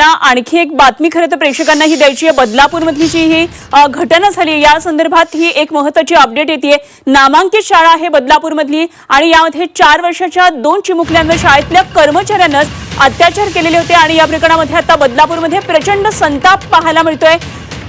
आणखी एक बातमी खरं तर प्रेक्षकांना ही द्यायची आहे. बदलापूरमधली जी ही घटना झाली या संदर्भात ही एक महत्वाची अपडेट येते नामांकित शाळा आहे बदलापूरमधली आणि यामध्ये चार वर्षाच्या दोन चिमुकल्यांवर शाळेतल्या कर्मचाऱ्यांनाच अत्याचार केलेले होते आणि या प्रकरणामध्ये आता बदलापूरमध्ये प्रचंड संताप पाहायला मिळतोय.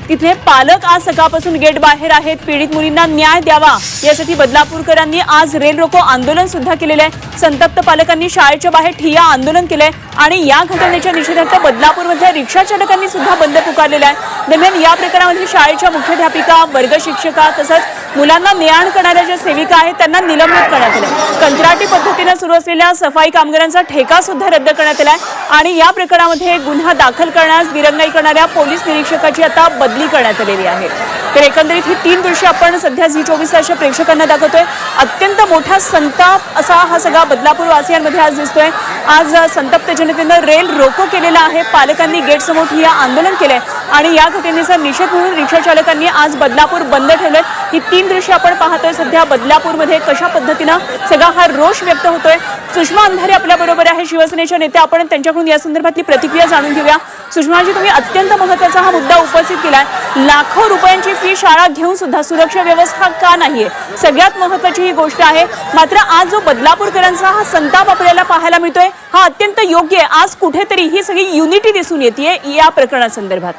तिथे पालक आज सकाळपासून गेट बाहेर आहेत. पीडित मुलींना न्याय द्यावा. यासाठी बदलापूरकरांनी आज रेल रोको आंदोलन सुद्धा केलेलं आहे. संतप्त पालकांनी शाळेच्या बाहेर ठिय्या आंदोलन केलंय आणि या घटनेच्या निषेधार्थ बदलापूरमधल्या रिक्षा चालकांनी सुद्धा बंद पुकारलेला आहे. दरम्यान या प्रकरणामध्ये शाळेच्या मुख्याध्यापिका वर्ग शिक्षिका तसंच मुलांना नेआण करणाऱ्या ज्या सेविका आहेत त्यांना निलंबित करण्यात आलं कंत्राटी पद्धतीनं सुरू असलेल्या सफाई कामगारांचा ठेका सुद्धा रद्द करण्यात आलाय आणि या प्रकरणामध्ये गुन्हा दाखल करण्यास दिरंगाई करणाऱ्या पोलीस निरीक्षकाची आता बदली करण्यात आलेली आहे. तर एकंदरीत ही तीन दृश्य आपण सध्या झी चोवीस तासच्या प्रेक्षकांना दाखवतोय. अत्यंत मोठा संताप असा हा सगळा बदलापूर वासियांमध्ये आज दिसतोय. आज संतप्त जनतेनं रेल रोको केलेला आहे. पालकांनी गेटसमोर ही आंदोलन केलंय. आणि या घटनेचा निषेध म्हणून रिक्षा चालकांनी आज बदलापूर बंद ठेवलंय. ही तीन दृश्य आपण पाहतोय सध्या बदलापूरमध्ये कशा पद्धतीनं सगळा हा रोष व्यक्त होतोय. सुषमा अंधारे आपल्याबरोबर आहे. शिवसेनेच्या नेत्या आपण त्यांच्याकडून या संदर्भातली प्रतिक्रिया जाणून घेऊया. सुषमाजी तुम्ही अत्यंत महत्त्वाचा हा मुद्दा उपस्थित केलाय. लाखो रुपयांची फी शाळा घेऊन सुद्धा सुरक्षा व्यवस्था का नाहीये? सगळ्यात महत्वाची ही गोष्ट आहे. मात्र आज जो बदलापूरकरांचा हा संताप आपल्याला पाहायला मिळतोय हा अत्यंत योग्य आहे. आज कुठेतरी ही सगळी युनिटी दिसून येते या प्रकरणासंदर्भात.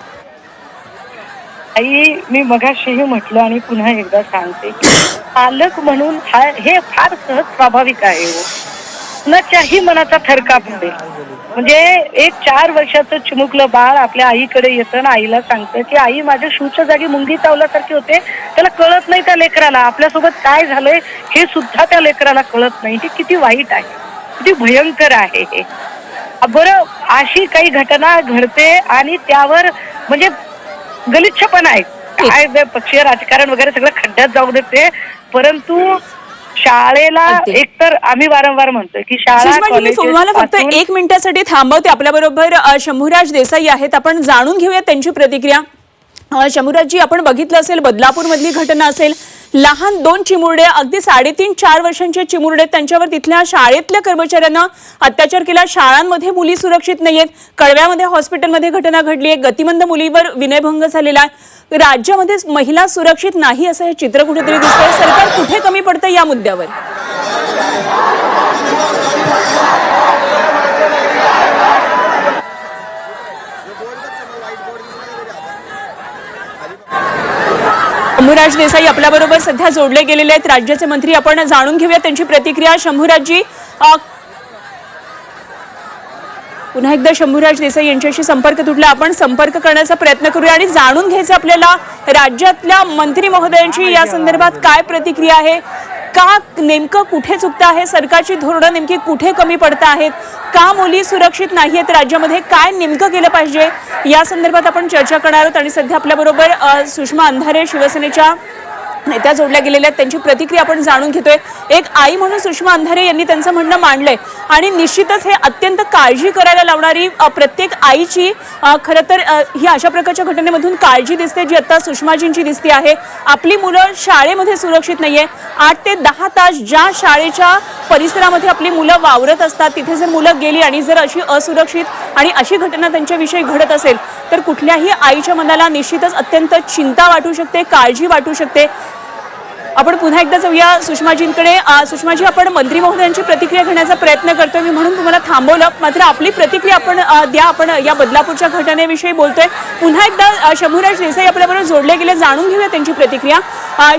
आई मी मगाशीही म्हटलं आणि पुन्हा एकदा सांगते की पालक म्हणून हा हे फार सहज स्वाभाविक आहे हो. कुणाच्याही मनाचा थरकाप होते. म्हणजे एक चार वर्षाचं चिमुकलं बाळ आपल्या आईकडे येतं आणि आईला सांगतं की आई माझ्या शूच्या जागी मुंगी चावल्यासारखी होते. त्याला कळत नाही त्या लेकराला. आपल्यासोबत काय झालंय हे सुद्धा त्या लेकराला कळत नाही. हे किती वाईट आहे. किती भयंकर आहे हे. बरं अशी काही घटना घडते आणि त्यावर म्हणजे गलिच्छपणा आहे. काय पक्षीय राजकारण वगैरे सगळं खड्ड्यात जाऊ देते. परंतु शाळेला. एकतर आम्ही वारंवार म्हणतोय की शाळा मी तुम्हाला फक्त एक मिनिटासाठी थांबवते. आपल्या बरोबर शंभूराज देसाई आहेत. आपण जाणून घेऊया त्यांची प्रतिक्रिया. शंभूराजजी आपण बघितलं असेल बदलापूर मधली घटना असेल. लहान दोन चिमुरडे अगदी साडेतीन चार वर्षांचे चिमुरडे त्यांच्यावर तिथल्या शाळेतल्या कर्मचाऱ्यांना अत्याचार केला. शाळांमध्ये मुली सुरक्षित नाहीयेत. कळव्यामध्ये हॉस्पिटलमध्ये घटना घडली आहे. गतिमंद मुलीवर विनयभंग झालेला आहे. राज्यामध्ये महिला सुरक्षित नाही असं हे चित्र कुठेतरी दिसतंय. सरकार कुठे कमी पडतं या मुद्द्यावर? शंभूराज देसाई आपल्याबरोबर सध्या जोडले गेलेले आहेत. राज्याचे मंत्री आपण जाणून घेऊया त्यांची प्रतिक्रिया. शंभूराजजी पुन्हा एकदा शंभूराज देसाई यांच्याशी संपर्क तुटला. आपण संपर्क करण्याचा प्रयत्न करूया आणि जाणून घ्यायचं आपल्याला राज्यातल्या मंत्री महोदयांची या संदर्भात काय प्रतिक्रिया आहे? का नेमकं कुठे चुकतं आहे? सरकारची धोरणं नेमकी कुठे कमी पडत आहेत? का मुली सुरक्षित नाही आहेत राज्यामध्ये? काय नेमकं केलं पाहिजे? या संदर्भात आपण चर्चा करणार आहोत आणि सध्या आपल्याबरोबर सुषमा अंधारे शिवसेनेच्या नेत्या जोडल्या गेलेल्या आहेत. त्यांची प्रतिक्रिया आपण जाणून घेतोय. एक आई म्हणून सुषमा अंधारे यांनी त्यांचं म्हणणं मांडलंय. आणि निश्चितच हे अत्यंत काळजी करायला लावणारी प्रत्येक आईची खरं तर ही अशा प्रकारच्या घटनेमधून काळजी दिसते जी आता सुषमाजींची दिसते आहे. आपली मुलं शाळेमध्ये सुरक्षित नाहीये. आठ ते दहा तास ज्या शाळेच्या परिसरामध्ये आपली मुलं वावरत असतात तिथे जर मुलं गेली आणि जर अशी असुरक्षित आणि अशी घटना त्यांच्याविषयी घडत असेल तर कुठल्याही आईच्या मनाला निश्चितच अत्यंत चिंता वाटू शकते काळजी वाटू शकते. आपण पुन्हा एकदा जाऊया. सुषमाजींकडे. सुषमाजी आपण मंत्री महोदयांची प्रतिक्रिया घेण्याचा प्रयत्न करतोय. मी म्हणून तुम्हाला थांबवलं. मात्र आपली प्रतिक्रिया आपण द्या. आपण या बदलापूरच्या घटनेविषयी बोलतोय. पुन्हा एकदा शंभूराज देसाई आपल्याबरोबर जोडले गेले. जाणून घेऊया त्यांची प्रतिक्रिया.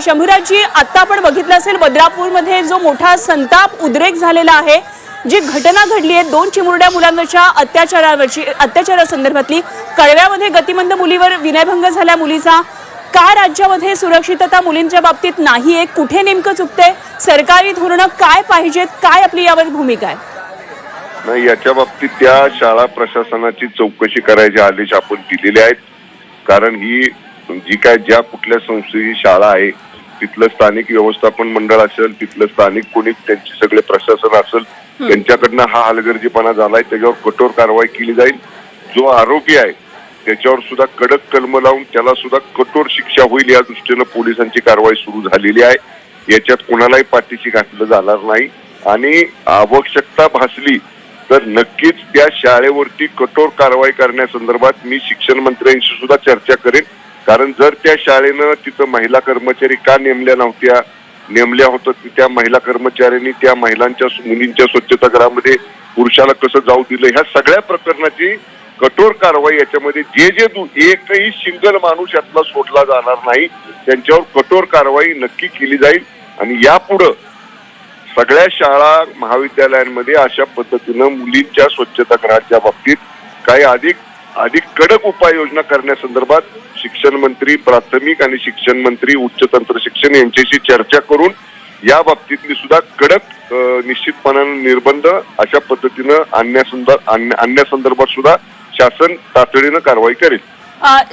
शंभूराजजी आत्ता आपण बघितलं असेल बदलापूरमध्ये जो मोठा संताप उद्रेक झालेला आहे जी घटना घडली आहे दोन चिमुरड्या मुलांवरच्या अत्याचारावरची अत्याचारासंदर्भातली कळव्यामध्ये गतिमंद मुलीवर विनयभंग झाल्या मुलीचा का राज्यामध्ये सुरक्षितता मुलींच्या बाबतीत नाहीये कुठे नेमकं चुकतंय? सरकारी धोरणं काय पाहिजेत? काय आपली यावर भूमिका आहे? नाही याच्या बाबतीत त्या शाळा प्रशासनाची चौकशी करायचे आदेश आपण दिलेले आहेत. कारण ही जी काय ज्या कुठल्या संस्थेची शाळा आहे तिथलं स्थानिक व्यवस्थापन मंडळ असेल तिथलं स्थानिक कोणी त्यांचे सगळे प्रशासन असेल त्यांच्याकडनं हा हलगर्जीपणा झालाय त्याच्यावर कठोर कारवाई केली जाईल. जो आरोपी आहे त्याच्यावर सुद्धा कडक कलम लावून त्याला सुद्धा कठोर शिक्षा होईल या दृष्टीनं पोलिसांची कारवाई सुरू झालेली आहे. याच्यात कोणालाही पाठीशी घातलं जाणार नाही. आणि आवश्यकता भासली तर नक्कीच त्या शाळेवरती कठोर कारवाई करण्यासंदर्भात मी शिक्षण मंत्र्यांशी सुद्धा चर्चा करेन. कारण जर त्या शाळेनं तिथं महिला कर्मचारी का नेमल्या नव्हत्या नेमल्या होत्या त्या महिला कर्मचाऱ्यांनी त्या महिलांच्या मुलींच्या स्वच्छतागृहामध्ये पुरुषाला कसं जाऊ दिलं? ह्या सगळ्या प्रकरणाची कठोर कारवाई याच्यामध्ये जे जे एकही सिंगल माणूस यातला सोडला जाणार नाही त्यांच्यावर कठोर कारवाई नक्की केली जाईल. आणि यापुढं सगळ्या शाळा महाविद्यालयांमध्ये अशा पद्धतीनं मुलींच्या स्वच्छतागृहाच्या बाबतीत काही अधिक अधिक कडक उपाययोजना करण्यासंदर्भात शिक्षण मंत्री प्राथमिक आणि शिक्षण मंत्री उच्च तंत्र शिक्षण यांच्याशी चर्चा करून या बाबतीतली सुद्धा कडक निश्चितपणानं निर्बंध अशा पद्धतीनं आणण्यासंदर्भ आणण्या- आणण्यासंदर्भात सुद्धा शासन तातडीनं कारवाई करेल.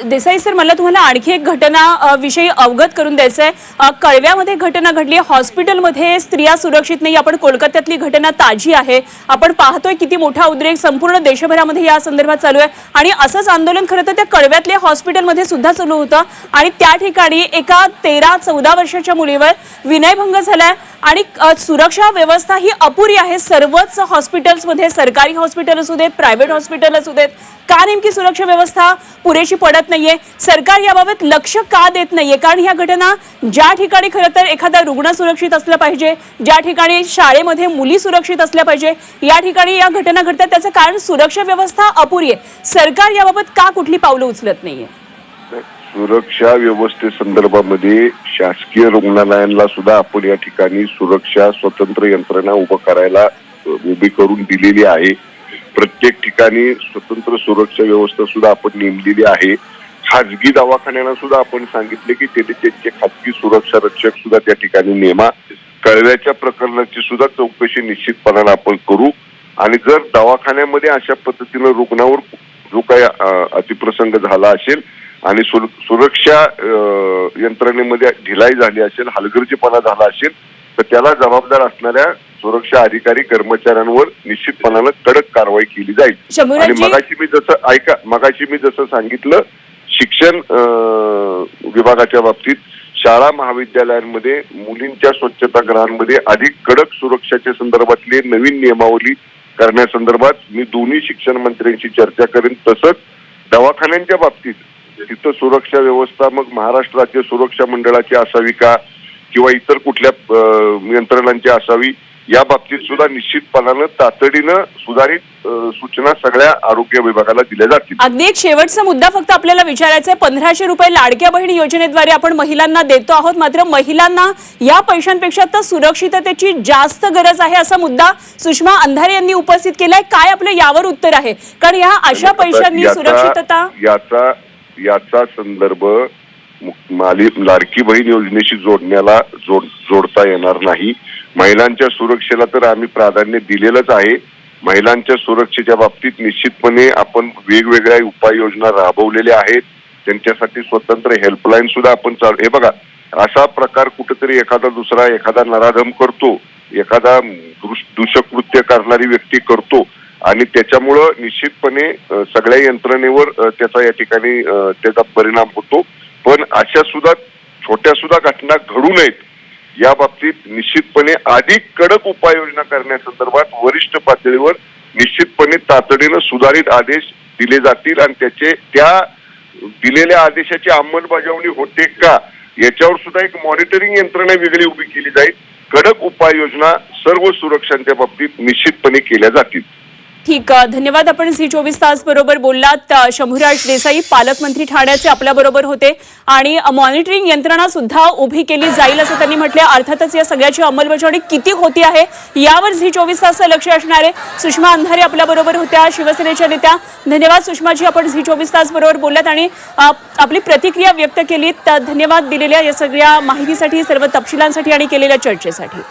देसाई सर मला तुम्हाला आणखी एक घटना विषयी अवगत करून द्यायचं आहे कळव्यामध्ये घटना घडली आहे. हॉस्पिटलमध्ये स्त्रिया सुरक्षित नाही. आपण कोलकात्यातली घटना ताजी आहे. आपण पाहतोय किती मोठा उद्रेक संपूर्ण देशभरामध्ये या संदर्भात चालू आहे. आणि असंच आंदोलन खरं तर त्या कळव्यातल्या हॉस्पिटलमध्ये सुद्धा चालू होतं. आणि त्या ठिकाणी एका तेरा चौदा वर्षाच्या मुलीवर विनयभंग झालाय. आणि सुरक्षा व्यवस्था ही अपुरी आहे. सर्वच हॉस्पिटल्समध्ये सरकारी हॉस्पिटल असू देत प्रायव्हेट हॉस्पिटल असू देत का नेमकी सुरक्षा व्यवस्था पुरेशी पडत नाहीये. सरकार याबाबत लक्ष का देत नाहीये? कारण ह्या घटना ज्या ठिकाणी खरं तर एखादा रुग्ण सुरक्षित असलं पाहिजे ज्या ठिकाणी शाळेमध्ये मुली सुरक्षित असल्या पाहिजे या ठिकाणी या घटना घडतात. त्याचं कारण सुरक्षा व्यवस्था अपुरी आहे. सरकार याबाबत का कुठली पावलं उचलत नाहीये? सुरक्षा व्यवस्थेसंदर्भामध्ये शासकीय रुग्णालयांना सुद्धा आपण या ठिकाणी सुरक्षा स्वतंत्र यंत्रणा उभं करायला उभी करून दिलेली आहे. प्रत्येक ठिकाणी स्वतंत्र सुरक्षा व्यवस्था सुद्धा आपण नेमलेली आहे. खाजगी दवाखान्यांना सुद्धा आपण सांगितले की तेथे त्यांचे खाजगी सुरक्षा रक्षक सुद्धा त्या ठिकाणी नेमा. कळव्याच्या प्रकरणाची सुद्धा चौकशी निश्चितपणाने आपण करू. आणि जर दवाखान्यामध्ये अशा पद्धतीनं रुग्णावर जो काही अतिप्रसंग झाला असेल आणि सुर- सुरक्षा यंत्रणेमध्ये ढिलाई झाली असेल हलगर्जीपणा झाला असेल तर त्याला जबाबदार असणाऱ्या सुरक्षा अधिकारी कर्मचाऱ्यांवर निश्चितपणानं कडक कारवाई केली जाईल. आणि मगाशी मी जसं ऐका मगाशी मी जसं सांगितलं शिक्षण विभागाच्या बाबतीत शाळा महाविद्यालयांमध्ये मुलींच्या स्वच्छतागृहांमध्ये अधिक कडक सुरक्षाच्या संदर्भातली नवीन नियमावली करण्यासंदर्भात मी दोन्ही शिक्षण मंत्र्यांशी चर्चा करेन. तसंच दवाखान्यांच्या बाबतीत तिथं सुरक्षा व्यवस्था मग महाराष्ट्र राज्य सुरक्षा मंडळाची असावी का? किंवा इतर कुठल्या यंत्रणांची असावी या बाबतीत सुद्धा निश्चितपणानं तातडीनं सुधारित सूचना सगळ्या आरोग्य विभागाला दिल्या जातील. अगदी एक शेवटचा मुद्दा फक्त आपल्याला विचारायचा आहे. पंधराशे रुपये लाडक्या बहिणी योजनेद्वारे आपण महिलांना देतो आहोत मात्र महिलांना या पैशांपेक्षा तर सुरक्षिततेची जास्त गरज आहे असा मुद्दा सुषमा अंधारे यांनी उपस्थित केलाय. काय आपलं यावर उत्तर आहे? कारण ह्या अशा पैशांनी सुरक्षितता याचा याचा संदर्भ माली लाडकी बहीण योजनेशी जोडण्याला जोड जोडता येणार नाही. महिलांच्या सुरक्षेला तर आम्ही प्राधान्य दिलेलंच आहे. महिलांच्या सुरक्षेच्या बाबतीत निश्चितपणे आपण वेगवेगळ्या उपाययोजना राबवलेल्या आहेत. त्यांच्यासाठी स्वतंत्र हेल्पलाईन सुद्धा आपण चालू हे बघा असा प्रकार कुठेतरी एखादा दुसरा एखादा नराधम करतो एखादा दुष्कृत्य करणारी व्यक्ती करतो आणि त्याच्यामुळं निश्चितपणे सगळ्या यंत्रणेवर त्याचा या ठिकाणी त्याचा परिणाम होतो. पण अशा सुद्धा छोट्या सुद्धा घटना घडू नयेत या बाबतीत निश्चितपणे अधिक कडक उपाययोजना करण्यासंदर्भात वरिष्ठ पातळीवर निश्चितपणे तातडीनं सुधारित आदेश दिले जातील आणि त्याचे त्या दिलेल्या आदेशाची अंमलबजावणी होते का याच्यावर सुद्धा एक मॉनिटरिंग यंत्रणा वेगळी उभी केली जाईल. कडक उपाययोजना सर्व सुरक्षांच्या बाबतीत निश्चितपणे केल्या जातील. ठीक धन्यवाद. आपण झी चोवीस तास बरोबर बोललात. शंभूराज देसाई पालकमंत्री ठाण्याचे आपल्या बरोबर होते आणि मॉनिटरिंग यंत्रणा सुद्धा उभी केली जाईल असं त्यांनी म्हटले अर्थातच या सगळ्याची अंमलबजावणी किती होती आहे यावर झी चोवीस तासचं लक्ष असणारे सुषमा अंधारे आपल्या बरोबर होत्या शिवसेनेच्या नेत्या. धन्यवाद सुषमाजी आपण झी चोवीस तास बरोबर बोललात आणि आपली प्रतिक्रिया व्यक्त केलीत. धन्यवाद दिलेल्या या सगळ्या माहितीसाठी सर्व तपशिलांसाठी आणि केलेल्या चर्चेसाठी.